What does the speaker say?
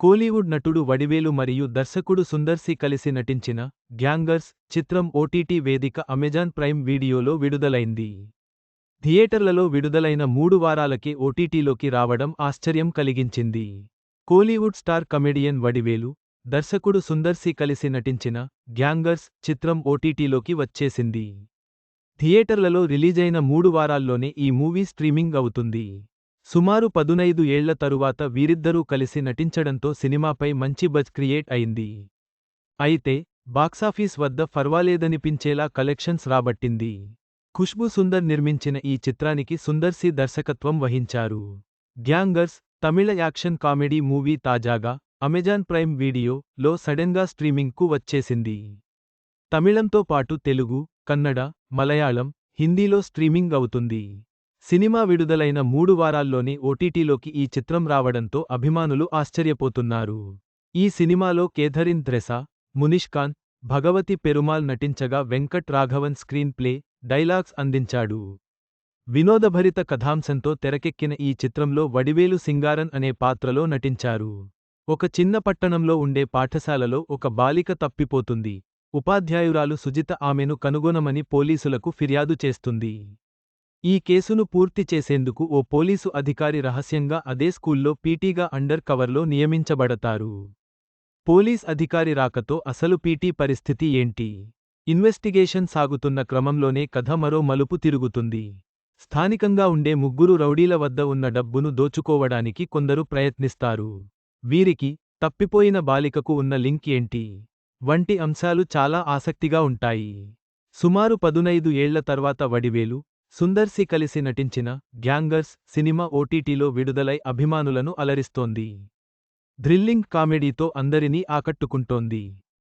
కోలీవుడ్ నటుడు వడివేలు మరియు దర్శకుడు సుందర్సి కలిసి నటించిన గ్యాంగర్స్ చిత్రం ఓటీటీ వేదిక అమెజాన్ ప్రైమ్ వీడియోలో విడుదలైంది. థియేటర్లలో విడుదలైన మూడు వారాలకే ఓటీటీలోకి రావడం ఆశ్చర్యం కలిగించింది. కోలీవుడ్ స్టార్ కమెడియన్ వడివేలు దర్శకుడు సుందర్సి కలిసి నటించిన గ్యాంగర్స్ చిత్రం ఓటీటీలోకి వచ్చేసింది. థియేటర్లలో రిలీజైన మూడు వారాల్లోనే ఈ మూవీ స్ట్రీమింగ్ అవుతుంది. సుమారు పదునైదు ఏళ్ళ తరువాత వీరిద్దరూ కలిసి నటించడంతో సినిమాపై మంచి బజ్ క్రియేట్ అయింది. అయితే బాక్సాఫీస్ వద్ద ఫర్వాలేదనిపించేలా కలెక్షన్స్ రాబట్టింది. ఖుష్బు సుందర్ నిర్మించిన ఈ చిత్రానికి సుందర్ సి దర్శకత్వం వహించారు. Gangers Tamil action comedy movie తాజాగా అమెజాన్ ప్రైమ్ వీడియో లో సడెన్గా స్ట్రీమింగ్కు వచ్చేసింది. తమిళంతో పాటు తెలుగు కన్నడ మలయాళం హిందీలో స్ట్రీమింగ్ అవుతుంది. సినిమా విడుదలైన మూడు వారాల్లోనే ఓటీటీలోకి ఈ చిత్రం రావడంతో అభిమానులు ఆశ్చర్యపోతున్నారు. ఈ సినిమాలో కేథరిన్ థ్రెసా మునిష్కాన్ భగవతి పెరుమాల్ నటించగా Venkat Raghavan screenplay dialogues అందించాడు. వినోదభరిత కథాంశంతో తెరకెక్కిన ఈ చిత్రంలో వడివేలు సింగారన్ అనే పాత్రలో నటించారు. ఒక చిన్న పట్టణంలో ఉండే పాఠశాలలో ఒక బాలిక తప్పిపోతుంది. ఉపాధ్యాయురాలు సుజిత ఆమెను కనుగొనమని పోలీసులకు ఫిర్యాదు చేస్తుంది. ఈ కేసును పూర్తి చేసేందుకు ఓ పోలీసు అధికారి రహస్యంగా అదే స్కూల్లో పీటీగా అండర్ కవర్లో నియమించబడతారు. పోలీస్ అధికారి రాకతో అసలు పీటీ పరిస్థితి ఏంటి? ఇన్వెస్టిగేషన్ సాగుతున్న క్రమంలోనే కథ మరో మలుపు తిరుగుతుంది. స్థానికంగా ఉండే ముగ్గురు రౌడీల వద్ద ఉన్న డబ్బును దోచుకోవడానికి కొందరు ప్రయత్నిస్తారు. వీరికి తప్పిపోయిన బాలికకు ఉన్న లింక్ ఏంటి? వంటి అంశాలు చాలా ఆసక్తిగా ఉంటాయి. సుమారు పదునైదు ఏళ్ళ తర్వాత వడివేలు సుందర్సి కలిసి నటించిన గ్యాంగర్స్ సినిమా ఓటీటీలో విడుదలై అభిమానులను అలరిస్తోంది. థ్రిల్లింగ్ కామెడీతో అందరినీ ఆకట్టుకుంటోంది.